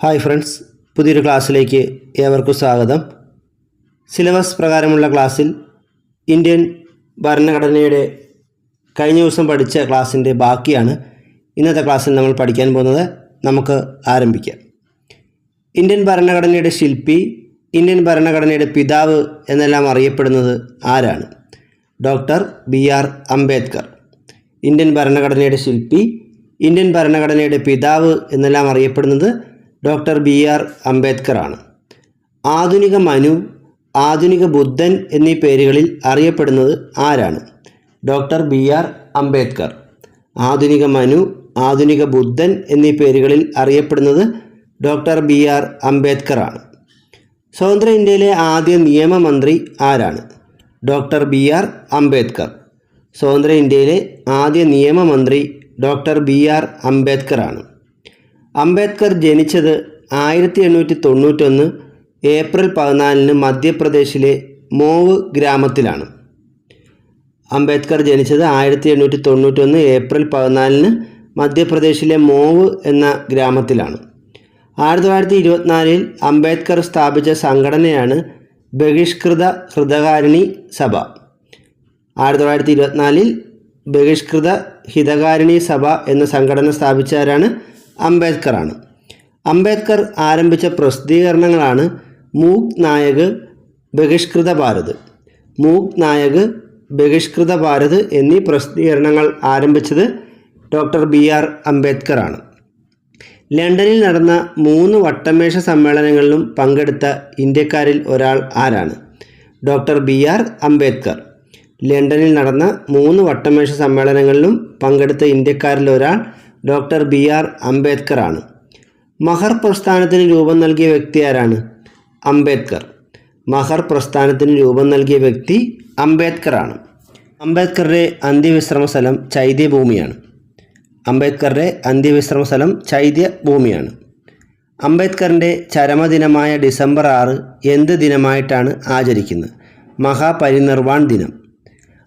Hi friends പുതിയൊരു ക്ലാസ്സിലേക്ക് ഏവർക്കും സ്വാഗതം. സിലബസ് പ്രകാരമുള്ള ക്ലാസ്സിൽ ഇന്ത്യൻ ഭരണഘടനയുടെ കഴിഞ്ഞ ദിവസം പഠിച്ച ക്ലാസ്സിന്റെ ബാക്കിയാണ് ഇന്നത്തെ ക്ലാസ്സിൽ നമ്മൾ പഠിക്കാൻ പോകുന്നത്. നമുക്ക് ആരംഭിക്കാം. ഇന്ത്യൻ ഭരണഘടനയുടെ ശില്പി ഇന്ത്യൻ ഭരണഘടനയുടെ പിതാവ് എന്നെല്ലാം അറിയപ്പെടുന്നത് ആരാണ്? Doctor B R Ambedkar. Indian ഭരണഘടനയുടെ ശില്പി ഇന്ത്യൻ ഭരണഘടനയുടെ പിതാവ് എന്നെല്ലാം അറിയപ്പെടുന്നത് ഡോക്ടർ ബി ആർ അംബേദ്കർ ആണ് ആധുനിക മനു ആധുനിക ബുദ്ധൻ എന്നീ പേരുകളിൽ അറിയപ്പെടുന്നത് ആരാണ്? Doctor B R Ambedkar. ആധുനിക മനു ആധുനിക ബുദ്ധൻ എന്നീ പേരുകളിൽ അറിയപ്പെടുന്നത് ഡോക്ടർ ബി ആർ അംബേദ്കർ ആണ് സ്വതന്ത്ര ഇന്ത്യയിലെ ആദ്യ നിയമമന്ത്രി ആരാണ്? Doctor B R Ambedkar. സ്വതന്ത്ര ഇന്ത്യയിലെ ആദ്യ നിയമമന്ത്രി ഡോക്ടർ ബി ആർ അംബേദ്കർ ആണ് അംബേദ്കർ ജനിച്ചത് ആയിരത്തി എണ്ണൂറ്റി തൊണ്ണൂറ്റൊന്ന് ഏപ്രിൽ പതിനാലിന് മധ്യപ്രദേശിലെ മോവ് ഗ്രാമത്തിലാണ്. അംബേദ്കർ ജനിച്ചത് ആയിരത്തി എണ്ണൂറ്റി തൊണ്ണൂറ്റൊന്ന് ഏപ്രിൽ പതിനാലിന് മധ്യപ്രദേശിലെ മോവ് എന്ന ഗ്രാമത്തിലാണ്. ആയിരത്തി തൊള്ളായിരത്തി ഇരുപത്തിനാലിൽ അംബേദ്കർ സ്ഥാപിച്ച സംഘടനയാണ് ബഹിഷ്കൃത ഹൃദകാരിണി സഭ. ആയിരത്തി തൊള്ളായിരത്തി ഇരുപത്തിനാലിൽ ബഹിഷ്കൃത ഹിതകാരിണി സഭ എന്ന സംഘടന സ്ഥാപിച്ചവരാണ് അംബേദ്കറാണ്. അംബേദ്കർ ആരംഭിച്ച പ്രസിദ്ധീകരണങ്ങളാണ് മൂക് നായക് ബഹിഷ്കൃത ഭാരത്. മൂക് നായക് ബഹിഷ്കൃത ഭാരത് എന്നീ പ്രസിദ്ധീകരണങ്ങൾ ആരംഭിച്ചത് ഡോക്ടർ ബി. ആർ. അംബേദ്കറാണ്. ലണ്ടനിൽ നടന്ന മൂന്ന് വട്ടമേശ സമ്മേളനങ്ങളിലും പങ്കെടുത്ത ഇന്ത്യക്കാരിൽ ഒരാൾ ആരാണ്? Doctor B. ആർ. അംബേദ്കർ. ലണ്ടനിൽ നടന്ന മൂന്ന് വട്ടമേശ സമ്മേളനങ്ങളിലും പങ്കെടുത്ത ഇന്ത്യക്കാരിൽ ഒരാൾ ഡോക്ടർ ബി ആർ അംബേദ്കർ ആണ് മഹർ പ്രസ്ഥാനത്തിന് രൂപം നൽകിയ വ്യക്തി ആരാണ്? അംബേദ്കർ. മഹർ പ്രസ്ഥാനത്തിന് രൂപം നൽകിയ വ്യക്തി അംബേദ്കർ ആണ് അംബേദ്കറുടെ അന്ത്യവിശ്രമ സ്ഥലം ചൈത്യഭൂമിയാണ്. അംബേദ്കറുടെ അന്ത്യവിശ്രമ സ്ഥലം ചൈത്യ ഭൂമിയാണ് അംബേദ്കറിന്റെ ചരമദിനമായ ഡിസംബർ ആറ് എന്ത് ദിനമായിട്ടാണ് ആചരിക്കുന്നത്? മഹാപരിനിർവാൺ ദിനം.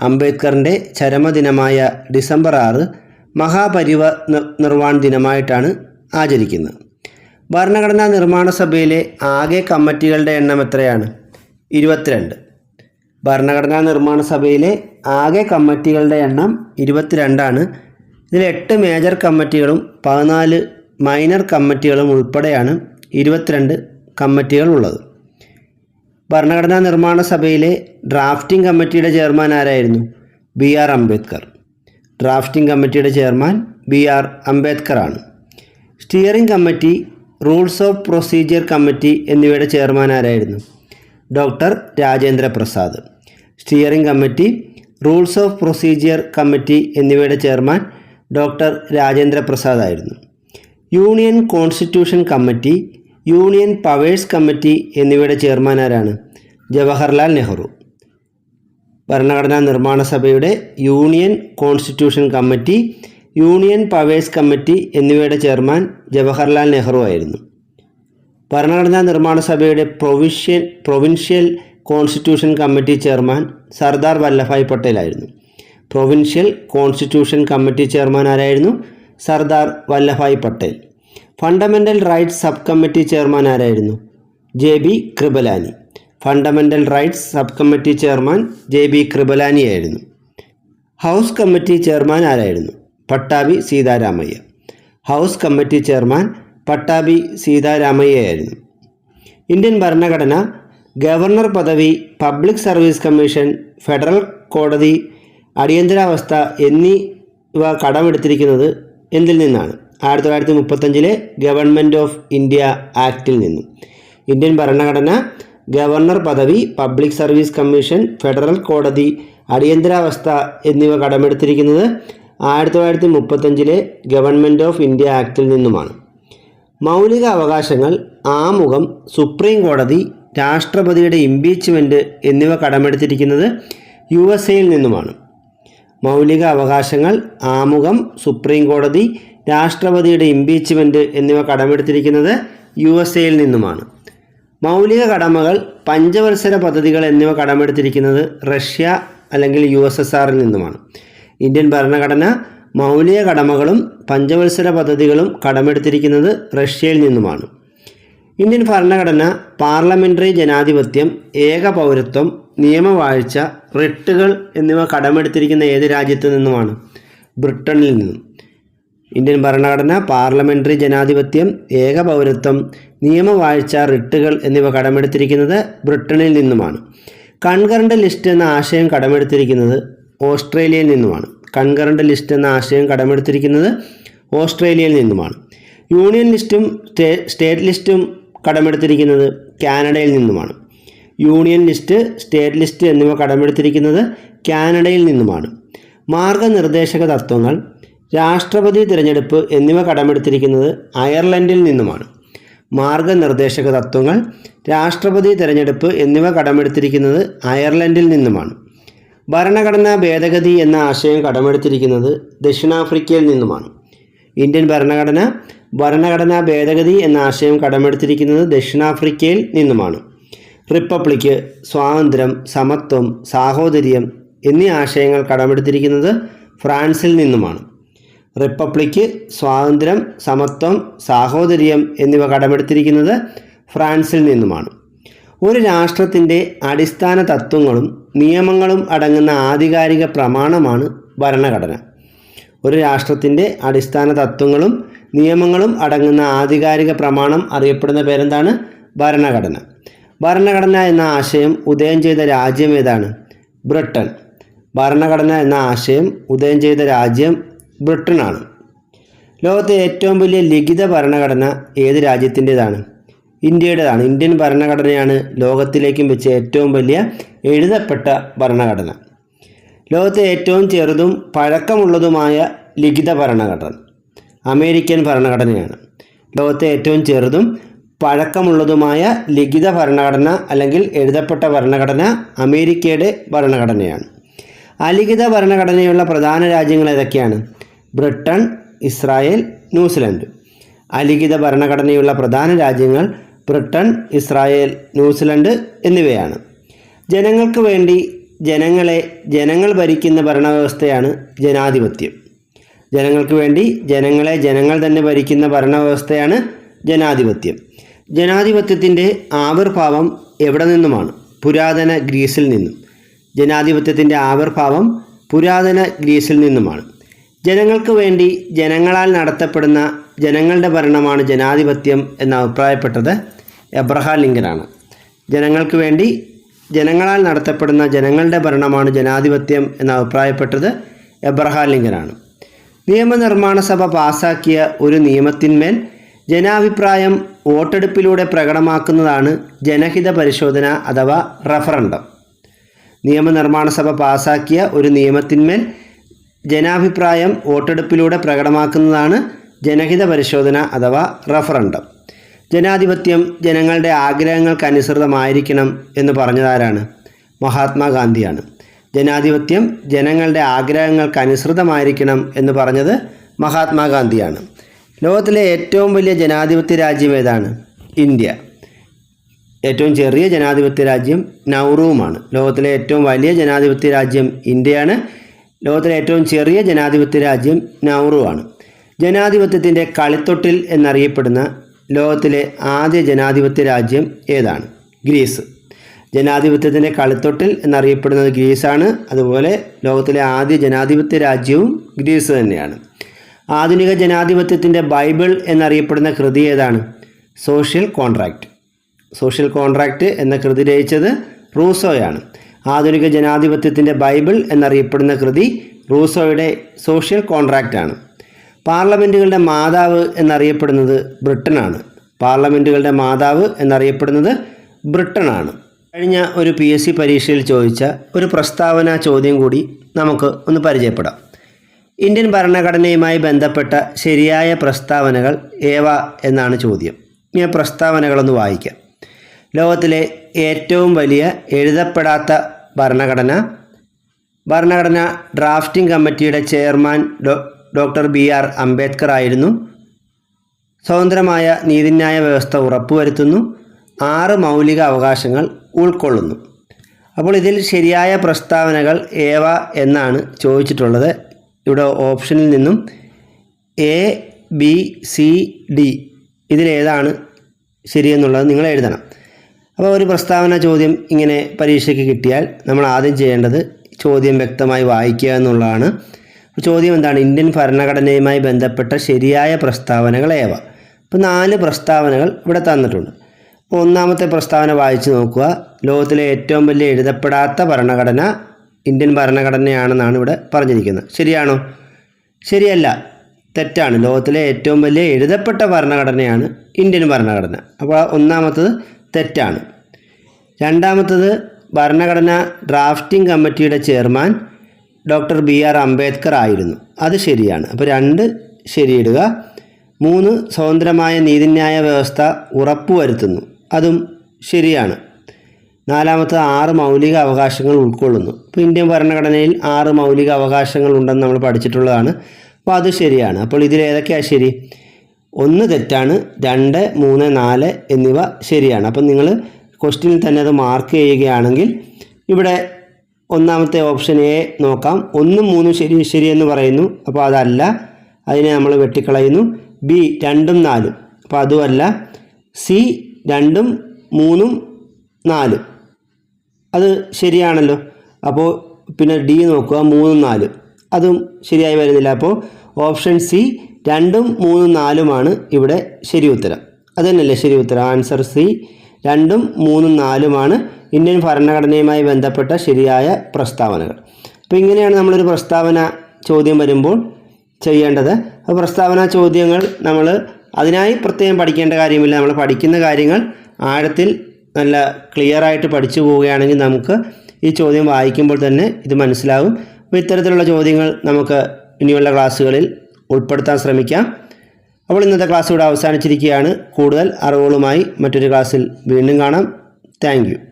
അംബേദ്കറിന്റെ ചരമദിനമായ ഡിസംബർ ആറ് മഹാപരിവ നിർവാണ ദിനമായിട്ടാണ് ആചരിക്കുന്നത്. ഭരണഘടനാ നിർമ്മാണ സഭയിലെ ആകെ കമ്മിറ്റികളുടെ എണ്ണം എത്രയാണ്? ഇരുപത്തിരണ്ട്. ഭരണഘടനാ നിർമ്മാണ സഭയിലെ ആകെ കമ്മിറ്റികളുടെ എണ്ണം ഇരുപത്തിരണ്ടാണ്. ഇതിൽ എട്ട് മേജർ കമ്മിറ്റികളും പതിനാല് മൈനർ കമ്മിറ്റികളും ഉൾപ്പെടെയാണ് ഇരുപത്തിരണ്ട് കമ്മിറ്റികൾ ഉള്ളത്. ഭരണഘടനാ നിർമ്മാണ സഭയിലെ ഡ്രാഫ്റ്റിംഗ് കമ്മിറ്റിയുടെ ചെയർമാൻ ആരായിരുന്നു? B R Ambedkar. ഡ്രാഫ്റ്റിംഗ് കമ്മിറ്റിയുടെ ചെയർമാൻ ബി ആർ അംബേദ്കർ ആണ് steering committee rules of procedure committee എന്നിവയുടെ ചെയർമാൻ ആരായിരുന്നു? Doctor Rajendra Prasad. Steering committee rules of procedure committee എന്നിവയുടെ ചെയർമാൻ ഡോക്ടർ രാജേന്ദ്ര പ്രസാദ് ആയിരുന്നു. Union constitution committee union powers committee എന്നിവയുടെ chairman ആരാണ്? ജവഹർലാൽ നെഹ്റു. ഭരണഘടനാ നിർമ്മാണ സഭയുടെ union constitution committee union powers committee എന്നിവയുടെ ചെയർമാൻ ജവഹർലാൽ നെഹ്റു ആയിരുന്നു. ഭരണഘടനാ നിർമ്മാണ സഭയുടെ provincial provincial constitution committee chairman Sardar Vallabhbhai പട്ടേലായിരുന്നു. Provincial constitution committee chairman ആരായിരുന്നു? Sardar Vallabhbhai Patel. Fundamental rights sub committee chairman ആരായിരുന്നു? J B Kripalani. Fundamental rights sub committee chairman J B കൃപലാനിയായിരുന്നു house committee chairman ആരായിരുന്നു? Pattabhi Sitaramayya. House committee chairman Pattabhi സീതാരാമയ്യയായിരുന്നു Indian ഭരണഘടന governor പദവി public service commission federal കോടതി അടിയന്തരാവസ്ഥ എന്നിവ കടമെടുത്തിരിക്കുന്നത് എന്തിൽ നിന്നാണ്? ആയിരത്തി തൊള്ളായിരത്തി മുപ്പത്തഞ്ചിലെ ഗവൺമെന്റ് ഓഫ് ഇന്ത്യ ആക്റ്റിൽ നിന്നും. ഇന്ത്യൻ ഭരണഘടന ഗവർണർ പദവി പബ്ലിക് സർവീസ് കമ്മീഷൻ ഫെഡറൽ കോടതി അടിയന്തരാവസ്ഥ എന്നിവ കടമെടുത്തിരിക്കുന്നത് ആയിരത്തി തൊള്ളായിരത്തി മുപ്പത്തഞ്ചിലെ ഗവൺമെന്റ് ഓഫ് ഇന്ത്യ ആക്റ്റിൽ നിന്നുമാണ്. മൗലിക അവകാശങ്ങൾ ആമുഖം സുപ്രീം കോടതി രാഷ്ട്രപതിയുടെ ഇംപീച്ച്മെന്റ് എന്നിവ കടമെടുത്തിരിക്കുന്നത് യു എസ് എയിൽ നിന്നുമാണ്. മൗലിക അവകാശങ്ങൾ ആമുഖം സുപ്രീം കോടതി രാഷ്ട്രപതിയുടെ ഇംപീച്ച്മെന്റ് എന്നിവ കടമെടുത്തിരിക്കുന്നത് യു എസ് എയിൽ നിന്നുമാണ്. മൗലിക കടമകൾ പഞ്ചവത്സര പദ്ധതികൾ എന്നിവ കടമെടുത്തിരിക്കുന്നത് റഷ്യ അല്ലെങ്കിൽ യു എസ് എസ് ആറിൽ നിന്നുമാണ്. ഇന്ത്യൻ ഭരണഘടന മൗലിക കടമകളും പഞ്ചവത്സര പദ്ധതികളും കടമെടുത്തിരിക്കുന്നത് റഷ്യയിൽ നിന്നുമാണ്. ഇന്ത്യൻ ഭരണഘടന പാർലമെന്ററി ജനാധിപത്യം ഏക പൗരത്വം നിയമവാഴ്ച റിട്ടുകൾ എന്നിവ കടമെടുത്തിരിക്കുന്ന ഏത് രാജ്യത്തു നിന്നുമാണ്? ബ്രിട്ടനിൽ നിന്നും. ഇന്ത്യൻ ഭരണഘടന പാർലമെന്ററി ജനാധിപത്യം ഏകപൗരത്വം നിയമവാഴ്ച റിട്ടുകൾ എന്നിവ കടമെടുത്തിരിക്കുന്നത് ബ്രിട്ടനിൽ നിന്നുമാണ്. കൺകറണ്ട് ലിസ്റ്റ് എന്ന ആശയം കടമെടുത്തിരിക്കുന്നത് ഓസ്ട്രേലിയയിൽ നിന്നുമാണ്. കൺകറണ്ട് ലിസ്റ്റ് എന്ന ആശയം കടമെടുത്തിരിക്കുന്നത് ഓസ്ട്രേലിയയിൽ നിന്നുമാണ്. യൂണിയൻ ലിസ്റ്റും സ്റ്റേ സ്റ്റേറ്റ് ലിസ്റ്റും കടമെടുത്തിരിക്കുന്നത് കാനഡയിൽ നിന്നുമാണ്. യൂണിയൻ ലിസ്റ്റ് സ്റ്റേറ്റ് ലിസ്റ്റ് എന്നിവ കടമെടുത്തിരിക്കുന്നത് കാനഡയിൽ നിന്നുമാണ്. മാർഗനിർദ്ദേശക തത്വങ്ങൾ രാഷ്ട്രപതി തിരഞ്ഞെടുപ്പ് എന്നിവ കടമെടുത്തിരിക്കുന്നത് അയർലൻഡിൽ നിന്നുമാണ്. മാർഗനിർദ്ദേശക തത്വങ്ങൾ രാഷ്ട്രപതി തിരഞ്ഞെടുപ്പ് എന്നിവ കടമെടുത്തിരിക്കുന്നത് അയർലൻഡിൽ നിന്നുമാണ്. ഭരണഘടനാ ഭേദഗതി എന്ന ആശയം കടമെടുത്തിരിക്കുന്നത് ദക്ഷിണാഫ്രിക്കയിൽ നിന്നുമാണ്. ഇന്ത്യൻ ഭരണഘടന ഭരണഘടനാ ഭേദഗതി എന്ന ആശയം കടമെടുത്തിരിക്കുന്നത് ദക്ഷിണാഫ്രിക്കയിൽ നിന്നുമാണ്. റിപ്പബ്ലിക്ക് സ്വാതന്ത്ര്യം സമത്വം സാഹോദര്യം എന്നീ ആശയങ്ങൾ കടമെടുത്തിരിക്കുന്നത് ഫ്രാൻസിൽ നിന്നുമാണ്. റിപ്പബ്ലിക്ക് സ്വാതന്ത്ര്യം സമത്വം സാഹോദര്യം എന്നിവ കടമെടുത്തിരിക്കുന്നത് ഫ്രാൻസിൽ നിന്നുമാണ്. ഒരു രാഷ്ട്രത്തിന്റെ അടിസ്ഥാന തത്വങ്ങളും നിയമങ്ങളും അടങ്ങുന്ന ആധികാരിക പ്രമാണമാണ് ഭരണഘടന. ഒരു രാഷ്ട്രത്തിന്റെ അടിസ്ഥാന തത്വങ്ങളും നിയമങ്ങളും അടങ്ങുന്ന ആധികാരിക പ്രമാണം അറിയപ്പെടുന്ന പേരെന്താണ്? ഭരണഘടന. ഭരണഘടന എന്ന ആശയം ഉദയം ചെയ്ത രാജ്യം ഏതാണ്? ബ്രിട്ടൻ. ഭരണഘടന എന്ന ആശയം ഉദയം ചെയ്ത രാജ്യം ബ്രിട്ടനാണ്. ലോകത്തെ ഏറ്റവും വലിയ ലിഖിത ഭരണഘടന ഏത് രാജ്യത്തിന്റെതാണ്? ഇന്ത്യയുടേതാണ്. ഇന്ത്യൻ ഭരണഘടനയാണ് ലോകത്തിലേക്കും വെച്ച് ഏറ്റവും വലിയ എഴുതപ്പെട്ട ഭരണഘടന. ലോകത്തെ ഏറ്റവും ചെറുതും പഴക്കമുള്ളതുമായ ലിഖിത ഭരണഘടന അമേരിക്കൻ ഭരണഘടനയാണ്. ലോകത്തെ ഏറ്റവും ചെറുതും പഴക്കമുള്ളതുമായ ലിഖിത ഭരണഘടന അല്ലെങ്കിൽ എഴുതപ്പെട്ട ഭരണഘടന അമേരിക്കയുടെ ഭരണഘടനയാണ്. അലിഖിത ഭരണഘടനയുള്ള പ്രധാന രാജ്യങ്ങൾ ഏതൊക്കെയാണ്? Britain Israel New Zealand. അലിഖിത ഭരണഘടനയുള്ള പ്രധാന രാജ്യങ്ങൾ ബ്രിട്ടൻ ഇസ്രായേൽ ന്യൂസിലൻഡ് എന്നിവയാണ്. ജനങ്ങൾക്ക് വേണ്ടി ജനങ്ങളെ ജനങ്ങൾ ഭരിക്കുന്ന ഭരണവ്യവസ്ഥയാണ് ജനാധിപത്യം. ജനങ്ങൾക്ക് വേണ്ടി ജനങ്ങളെ ജനങ്ങൾ തന്നെ ഭരിക്കുന്ന ഭരണവ്യവസ്ഥയാണ് ജനാധിപത്യം. ജനാധിപത്യത്തിന്റെ ആവിർഭാവം എവിടെ നിന്നുമാണ്? പുരാതന ഗ്രീസിൽ നിന്നും. ജനാധിപത്യത്തിന്റെ ആവിർഭാവം പുരാതന ഗ്രീസിൽ നിന്നുമാണ്. ജനങ്ങൾക്ക് വേണ്ടി ജനങ്ങളാൽ നടത്തപ്പെടുന്ന ജനങ്ങളുടെ ഭരണമാണ് ജനാധിപത്യം എന്ന് അഭിപ്രായപ്പെട്ടത് എബ്രഹാം ലിങ്കനാണ്. ജനങ്ങൾക്ക് വേണ്ടി ജനങ്ങളാൽ നടത്തപ്പെടുന്ന ജനങ്ങളുടെ ഭരണമാണ് ജനാധിപത്യം എന്ന് അഭിപ്രായപ്പെട്ടത് എബ്രഹാം ലിങ്കനാണ്. നിയമനിർമ്മാണ സഭ പാസാക്കിയ ഒരു നിയമത്തിന്മേൽ ജനാഭിപ്രായം വോട്ടെടുപ്പിലൂടെ പ്രകടമാക്കുന്നതാണ് ജനഹിത പരിശോധന അഥവാ റഫറണ്ടം. നിയമനിർമ്മാണ സഭ പാസാക്കിയ ഒരു നിയമത്തിന്മേൽ ജനാഭിപ്രായം വോട്ടെടുപ്പിലൂടെ പ്രകടമാക്കുന്നതാണ് ജനഹിത പരിശോധന അഥവാ റഫറണ്ടം. ജനാധിപത്യം ജനങ്ങളുടെ ആഗ്രഹങ്ങൾക്കനുസൃതമായിരിക്കണം എന്ന് പറഞ്ഞതാരാണ്? മഹാത്മാഗാന്ധിയാണ്. ജനാധിപത്യം ജനങ്ങളുടെ ആഗ്രഹങ്ങൾക്കനുസൃതമായിരിക്കണം എന്ന് പറഞ്ഞത് മഹാത്മാഗാന്ധിയാണ്. ലോകത്തിലെ ഏറ്റവും വലിയ ജനാധിപത്യ രാജ്യം ഏതാണ്? ഇന്ത്യ. ഏറ്റവും ചെറിയ ജനാധിപത്യ രാജ്യം നൗറുവുമാണ് ലോകത്തിലെ ഏറ്റവും വലിയ ജനാധിപത്യ രാജ്യം ഇന്ത്യയാണ്. ലോകത്തിലെ ഏറ്റവും ചെറിയ ജനാധിപത്യ രാജ്യം നൗറുവാണ് ജനാധിപത്യത്തിന്റെ കളിത്തൊട്ടിൽ എന്നറിയപ്പെടുന്ന ലോകത്തിലെ ആദ്യ ജനാധിപത്യ രാജ്യം ഏതാണ്? ഗ്രീസ്. ജനാധിപത്യത്തിന്റെ കളിത്തൊട്ടിൽ എന്നറിയപ്പെടുന്നത് ഗ്രീസാണ് അതുപോലെ ലോകത്തിലെ ആദ്യ ജനാധിപത്യ രാജ്യവും ഗ്രീസ് തന്നെയാണ്. ആധുനിക ജനാധിപത്യത്തിന്റെ ബൈബിൾ എന്നറിയപ്പെടുന്ന കൃതി ഏതാണ്? സോഷ്യൽ കോൺട്രാക്റ്റ് സോഷ്യൽ കോൺട്രാക്റ്റ് എന്ന കൃതി രചിച്ചത് റൂസോയാണ്. ആധുനിക ജനാധിപത്യത്തിന്റെ ബൈബിൾ എന്നറിയപ്പെടുന്ന കൃതി റൂസോയുടെ സോഷ്യൽ കോൺട്രാക്റ്റാണ് പാർലമെന്റുകളുടെ മാതാവ് എന്നറിയപ്പെടുന്നത് ബ്രിട്ടനാണ് പാർലമെന്റുകളുടെ മാതാവ് എന്നറിയപ്പെടുന്നത് ബ്രിട്ടനാണ് കഴിഞ്ഞ ഒരു പി എസ് സി പരീക്ഷയിൽ ചോദിച്ച ഒരു പ്രസ്താവന ചോദ്യം കൂടി നമുക്ക് ഒന്ന് പരിചയപ്പെടാം. ഇന്ത്യൻ ഭരണഘടനയുമായി ബന്ധപ്പെട്ട ശരിയായ പ്രസ്താവനകൾ ഏവ എന്നാണ് ചോദ്യം. ഈ പ്രസ്താവനകളൊന്ന് വായിക്കാം. ലോകത്തിലെ ഏറ്റവും വലിയ എഴുതപ്പെടാത്ത ഭരണഘടന. ഭരണഘടന ഡ്രാഫ്റ്റിംഗ് കമ്മിറ്റിയുടെ chairman doctor B R Ambedkar ആയിരുന്നു. സ്വതന്ത്രമായ നീതിന്യായ വ്യവസ്ഥ ഉറപ്പുവരുത്തുന്നു. ആറ് മൗലിക അവകാശങ്ങൾ ഉൾക്കൊള്ളുന്നു. അപ്പോൾ ഇതിൽ ശരിയായ പ്രസ്താവനകൾ ഏവ എന്നാണ് ചോദിച്ചിട്ടുള്ളത്. ഇവിടെ ഓപ്ഷനിൽ നിന്നും എ ബി സി ഡി ഇതിലേതാണ് ശരിയെന്നുള്ളത് നിങ്ങൾ എഴുതണം. അപ്പോൾ ഒരു പ്രസ്താവന ചോദ്യം ഇങ്ങനെ പരീക്ഷയ്ക്ക് കിട്ടിയാൽ നമ്മൾ ആദ്യം ചെയ്യേണ്ടത് ചോദ്യം വ്യക്തമായി വായിക്കുക എന്നുള്ളതാണ്. ചോദ്യം എന്താണ്? ഇന്ത്യൻ ഭരണഘടനയുമായി ബന്ധപ്പെട്ട ശരിയായ പ്രസ്താവനകൾ ഏവ? അപ്പോൾ നാല് പ്രസ്താവനകൾ ഇവിടെ തന്നിട്ടുണ്ട്. ഒന്നാമത്തെ പ്രസ്താവന വായിച്ചു നോക്കുക. ലോകത്തിലെ ഏറ്റവും വലിയ എഴുതപ്പെടാത്ത ഭരണഘടന ഇന്ത്യൻ ഭരണഘടനയാണെന്നാണ് ഇവിടെ പറഞ്ഞിരിക്കുന്നത്. ശരിയാണോ? ശരിയല്ല. തെറ്റാണ്. ലോകത്തിലെ ഏറ്റവും വലിയ എഴുതപ്പെട്ട ഭരണഘടനയാണ് ഇന്ത്യൻ ഭരണഘടന. അപ്പോൾ ഒന്നാമത്തത് തെറ്റാണ്. രണ്ടാമത്തത് ഭരണഘടന ഡ്രാഫ്റ്റിംഗ് കമ്മിറ്റിയുടെ chairman doctor B R Ambedkar ആയിരുന്നു. അത് ശരിയാണ്. അപ്പോൾ രണ്ട് ശരിയിടുക. മൂന്ന് സ്വതന്ത്രമായ നീതിന്യായ വ്യവസ്ഥ ഉറപ്പുവരുത്തുന്നു. അതും ശരിയാണ്. നാലാമത്തെ ആറ് മൗലിക അവകാശങ്ങൾ ഉൾക്കൊള്ളുന്നു. ഇപ്പോൾ ഇന്ത്യൻ ഭരണഘടനയിൽ ആറ് മൗലിക അവകാശങ്ങൾ ഉണ്ടെന്ന് നമ്മൾ പഠിച്ചിട്ടുള്ളതാണ്. അപ്പോൾ അത് ശരിയാണ്. അപ്പോൾ ഇതിൽ ഏതൊക്കെയാണ് ശരി? ഒന്ന് തെറ്റാണ് രണ്ട് മൂന്ന് നാല് എന്നിവ ശരിയാണ്. അപ്പം നിങ്ങൾ ക്വസ്റ്റ്യനിൽ തന്നെ അത് മാർക്ക് ചെയ്യുകയാണെങ്കിൽ ഇവിടെ ഒന്നാമത്തെ ഓപ്ഷൻ എ നോക്കാം. ഒന്നും മൂന്നും ശരി ശരിയെന്ന് പറയുന്നു. അപ്പോൾ അതല്ല. അതിനെ നമ്മൾ വെട്ടിക്കളയുന്നു. ബി രണ്ടും നാലും. അപ്പോൾ അതുമല്ല. സി രണ്ടും മൂന്നും നാലും. അത് ശരിയാണല്ലോ. അപ്പോൾ പിന്നെ ഡി നോക്കുക. മൂന്നും നാലും. അതും ശരിയായി വരുന്നില്ല. അപ്പോൾ ഓപ്ഷൻ സി രണ്ടും മൂന്നും നാലുമാണ് ഇവിടെ ശരി ഉത്തരം. അത് തന്നെയല്ലേ ശരി ഉത്തരം? ആൻസർ സി രണ്ടും മൂന്നും നാലുമാണ് ഇന്ത്യൻ ഭരണഘടനയുമായി ബന്ധപ്പെട്ട ശരിയായ പ്രസ്താവനകൾ. അപ്പോൾ ഇങ്ങനെയാണ് നമ്മളൊരു പ്രസ്താവന ചോദ്യം വരുമ്പോൾ ചെയ്യേണ്ടത്. അപ്പോൾ പ്രസ്താവന ചോദ്യങ്ങൾ നമ്മൾ അതിനായി പ്രത്യേകം പഠിക്കേണ്ട കാര്യമില്ല. നമ്മൾ പഠിക്കുന്ന കാര്യങ്ങൾ ആഴത്തിൽ നല്ല ക്ലിയർ ആയിട്ട് പഠിച്ചു പോവുകയാണെങ്കിൽ നമുക്ക് ഈ ചോദ്യം വായിക്കുമ്പോൾ തന്നെ ഇത് മനസ്സിലാകും. അപ്പോൾ ഇത്തരത്തിലുള്ള ചോദ്യങ്ങൾ നമുക്ക് ഇനിയുള്ള ക്ലാസ്സുകളിൽ ഉൾപ്പെടുത്താൻ ശ്രമിക്കാം. അപ്പോൾ ഇന്നത്തെ ക്ലാസ് ഇവിടെ അവസാനിച്ചിരിക്കുകയാണ്. കൂടുതൽ അറിവുകളുമായി മറ്റൊരു ക്ലാസ്സിൽ വീണ്ടും കാണാം. താങ്ക്